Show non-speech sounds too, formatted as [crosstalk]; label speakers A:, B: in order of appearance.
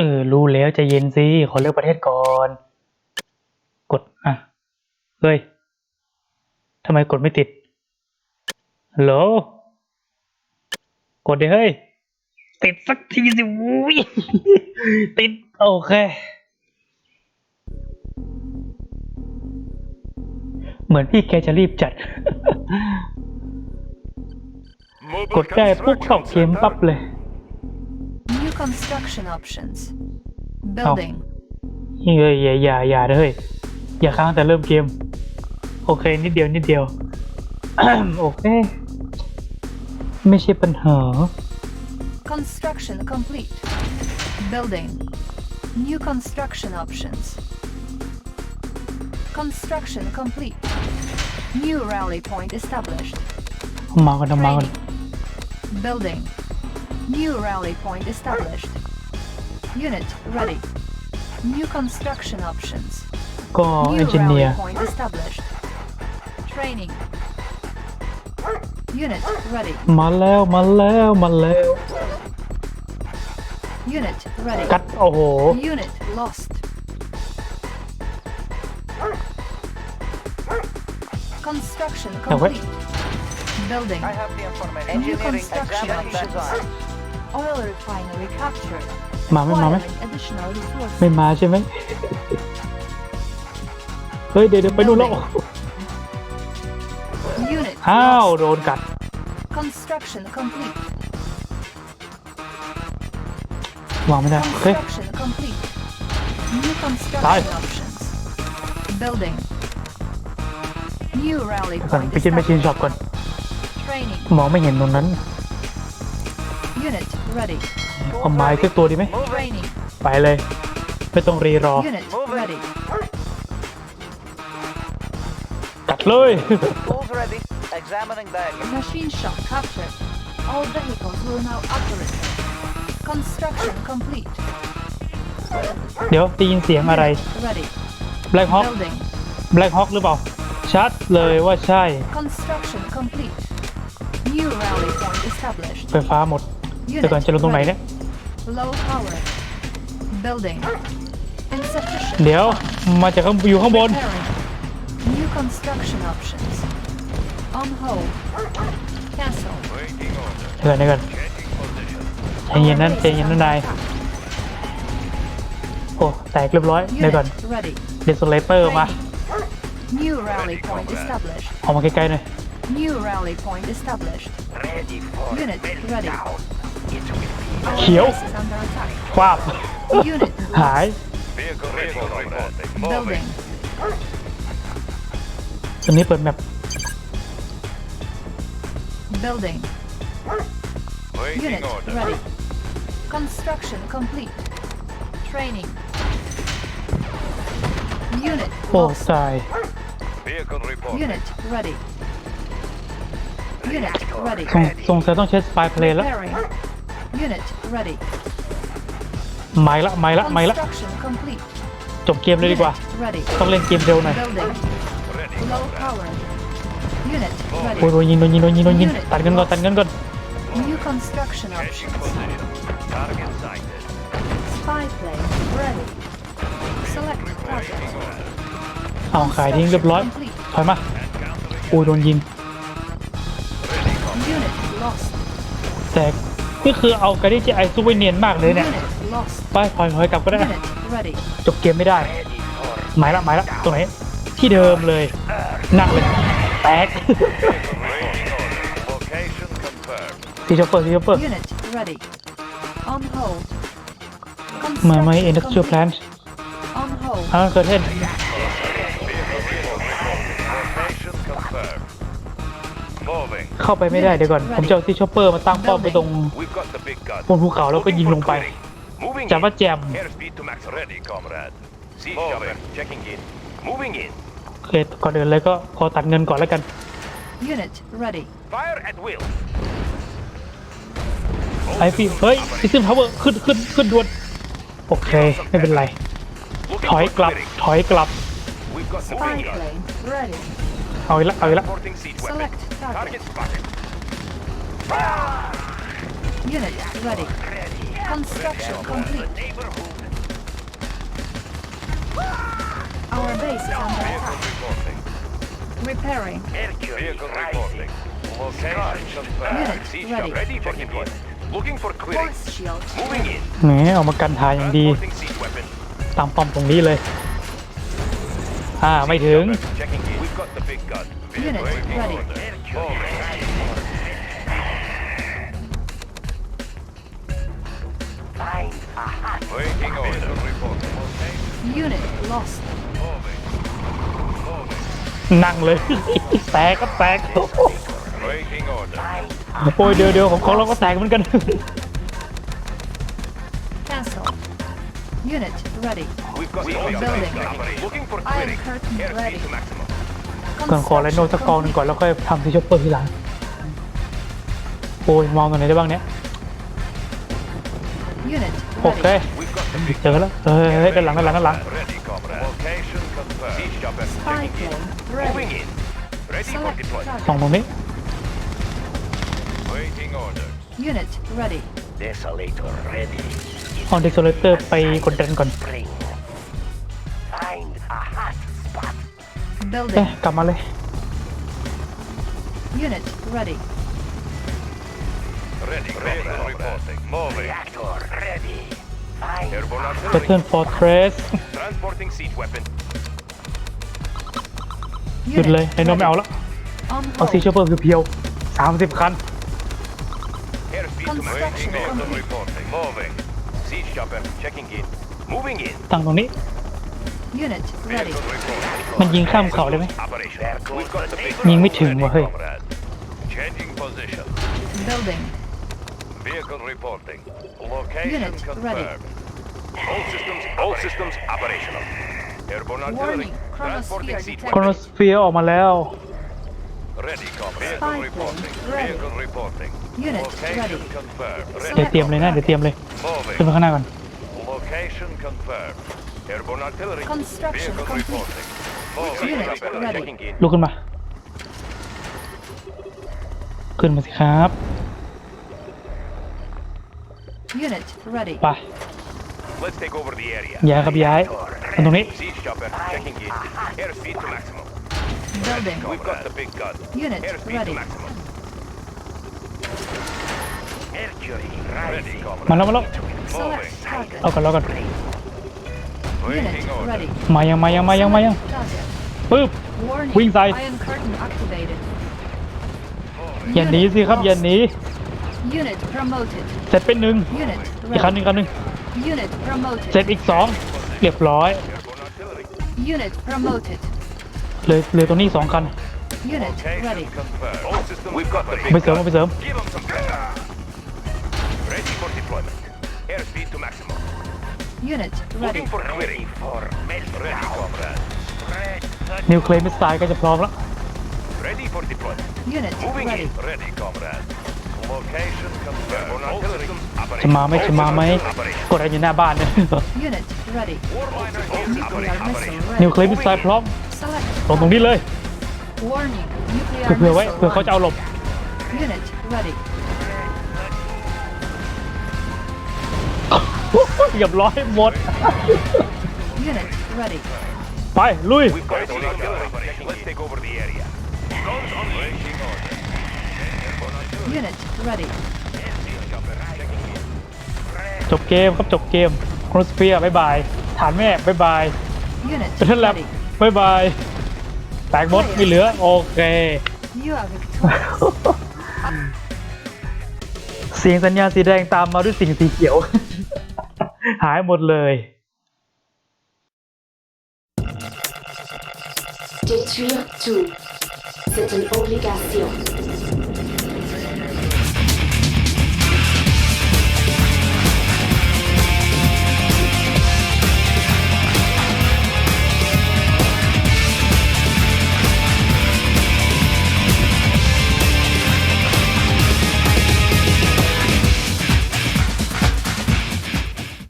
A: เออ รู้แล้วจะเย็นสิขอเลือกประเทศก่อน กด อ่ะ เฮ้ยทำไมกดไม่ติดฮัลโหล กดดิเฮ้ย ติดสักทีสิวิติดโอเค เหมือนพี่แกจะรีบจัด กดได้ปุ๊บเข้าเกมปั๊บเลย Construction options. Building. Oh. เฮ้ยอย่าอย่าอย่าเฮ้ยอย่าค้างแต่เริ่มเกมโอเค [coughs] Construction complete. Building. New construction options. Construction complete. New rally point established. มากันมากัน Building. New rally point established. Unit ready. New construction options. Go New engineer. rally point established. Training. Unit ready. maleo. Unit ready. กัดโอ้โห Unit lost. Construction complete. Building. I have the information. New construction options. มาไหมมาไหมไม่มาใช่ไหมเฮ้ย เดี๋ยวไปดูโลกฮ้าวโดนกัด construction complete วางไม่ ได้เฮ้ย construction building ก่อนไปกินไม่ชินช็อปก่อนมองไม่ เห็น ตรงนั้น unit อำไม้ขึ้นตัวดีไหมไปเลย ไม่ต้องรีรอ กัดเลย เดี๋ยวตีนเสียงอะไร Black Hawk Black Hawk หรือเปล่า ชัดเลยว่าใช่ไฟฟ้าหมดเดี๋ยวก่อนจะลงตรงไหนเนี่ย Low power. Building. Insufficient. เดี๋ยวมาจากข้างอยู่ข้างบน Repairing. New construction options. On hold. Cancel. เดี๋ยวก่อนเดี๋ยวก่อนใจเย็นนั่นใจเย็นนั่นนายโอ้แตกเรียบร้อยเดี๋ยวก่อน Unit ready. เดี๋ยวสไลเปอร์มา New rally point established. ออกมาใกล้ๆหน่อย New rally point established. Unit ready. เขียว Base is under attack. ควาบ Unit หาย Vehicle reporting. building. ตอนนี้เปิดแมป Building. Waiting Unit order. ready. Construction complete. Training. Unit โอ้ท lost. ราย Vehicle reporting. Unit ready. Unit ready. สงสงสัยต้องใช้สปายเพลย์แล้ว Repairing. u ม่ละไม่ละไม่ละจบ เกมเลยดีกว่าต้องเล่นเกมเร็วหน่อยโอ้ยโดนยิงโดนยิงโดนยิงโดนยิงตัดเงินก่อนตัดเงินก่อนเอาขายทิ้งเรียบร้อยถอยมาโอ้ยโดนยิงแต่นี่คือเอาการีเจไอซูไปเนียนมากเลยเนี่ย ไปลอยๆกลับก็ได้ จบเกมไม่ได้ หมายละหมายละตรงไหนที่เดิมเลยหนักเลยแตกทีชอปเปอร์ทีชอปเปอร์มาไหมเอ็นดักชชวร์แพลนอ่าเกิดเหตนเข้าไปไม่ได้เดี๋ยวก่อนผมจะเอาที่ชอปเปอร์มาตั้งป้อมไปตรงบนภูเขาแล้วก็ยิงลงไปจับว่าแจมโอเคก่อนอื่นเลยก็ขอตัดเงินก่อนแล้วกันไอพี่เฮ้ยซิสเต็มพาวเวอร์ขึ้นขึ้นขึ้นดวนโอเคไม่เป็นไรถอยกลับถอยกลับเอาอีกละเอาอีกละ Reporting seat weapon. Select target. Target spotted. Unit ready. Construction complete. Neighborhood. Our base is under Vehicle attack. reporting. Repairing. Vehicle reporting. Location confirmed. Unit Siege ready. shop ready for deployment. Looking for clearing. Force shield. Moving in. แหมเอามากันทายอย่างดี Transporting seat weapon. ตามป้อมตรงนี้เลยถ้าไม่ถึง We've got the big gun. Unit ready. Waiting order. Report. Unit lost. นั่งเลย แตกก็แตก Waiting order. โอ้ยเดี๋ยวเดี๋ยวของของเราก็แตกเหมือนกัน Cancel. Unit ready. ก่อนขอไรโนสักกองหนึ่งก่อนแล้วค่อยทำที่ชอปเปอร์ทีหลังโอ้ยมองตรงไหนได้บ้างเนี่ยโอเคเจอแล้วเฮ้ยด้านหลังด้านหลังด้านหลังสองตรงนี้อ n น t ready. d e s o l a t o ไปกดดันก่อนเอ๊ะ Building. กลับมาเลย Unit ready. Ready, c o m b a reporting. Moving. Reactor ready. a i r b o r n e เ e เท a t i l l e r y ร์นฟ Transporting siege weapon. หยุดเลยไอ้น้องไม่เอาละเอาซีเชอร์เพิ่มคือเพียวสามสิบคันตั้งตรงนี้มันยิงข้ามเขาได้ไหมยิงไม่ถึงวะเฮ้ยคอนสเฟียออกมาแล้วเดี๋ยวเตรียมเลยนะเดี๋ยวเตรียมเลยขึ้นไปข้างหน้าก่อน Location confirmed. Airborne artillery. Construction Vehicle complete. reporting. Forward Unit weapon. ready. ลุกขึ้นมาขึ้นมาสิครับ Unit ready. ไป Let's take over the area. ย้ายครับย้ายมาตรงนี้ Siege chopper checking in. Airspeed to maximum. Building. We've got the big gun. Unit Airspeed to ready. maximum. มาแล้วมาแล้วเอากันแล้วกันมายังมายังมายังมายังปึ๊บวิ่งใส่ยันหนีสิครับยันหนีเสร็จเป็นหนึ่งอีกคันหนึ่งคันหนึ่งเสร็จอีกสองเรียบร้อยเลยเลยตรงนี้สองคันไปเสริมไปเสริม Unit ready. Looking for query for melt ready comrade. นิวเคลียร์มิสไซล์ก็จะพร้อมแล้ว Ready for deployment. Unit Moving ready. in. Ready comrade. Location confirmed. All systems จะ operating. มาไหมจะมาไหมกดอะไรอยู่หน้าบ้านเนี่ย Unit ready. Warliner is Nuclear missile operating. ready. นิวเคลียร์มิสไซล์พร้อม Select. ตรงตรงนี้เลย Warning. Nuclear เผื่อไว้ missile. เผื่อเขาจะเอาหลบ Unit ready. เหยียบร้อยหมดไป ลุยจบเกมครับจบเกมโครสเปียบายบายฐานแม่บายบายเทนแลบบายบาย แตกบดไม่เหลือ โอเคเสียงสัญญาณสีแดงตามมาด้วยสิ่งสีเขียวหายหมดเลยเจ้าเชื่อจูเป็น o b l i g a t